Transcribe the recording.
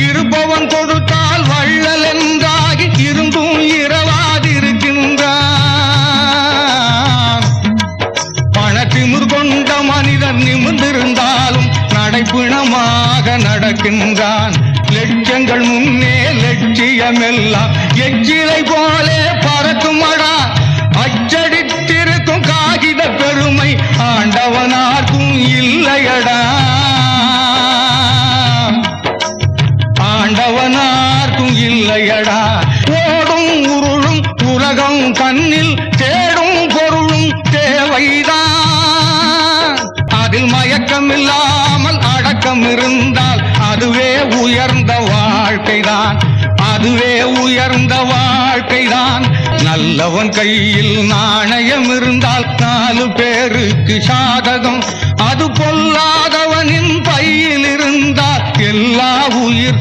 இருப்பவன் கொடுத்தால் வள்ளல் என்றாகி இருந்தும் இரவாதிருக்கின்றான். பணத்திமிர் கொண்ட மனிதன் நிமிர்ந்திருந்தாலும் நடைப்பிணமாக நடக்கின்றான். லட்சங்கள் முன்னே லட்சியமெல்லாம் எச்சிலை போலே பறக்குமடா அச்சடித்திருக்கும் ஆண்டவனார்க்கும் இல்லையடா ஓடும் உருளும் உலகம் கண்ணில் தேடும் பொருளும் தேவைதான் அதில் மயக்கம் இல்லாமல் அடக்கம் இருந்தால் அதுவே உயர்ந்த வாழ்க்கைதான். அதுவே உயர்ந்த வாழ்க்கைதான். நல்லவன் கையில் நாணயம் இருந்தால் நாலு பேருக்கு சாதகம். அது பொல்லாதவனின் பையில் இருந்தால் எல்லா உயிர்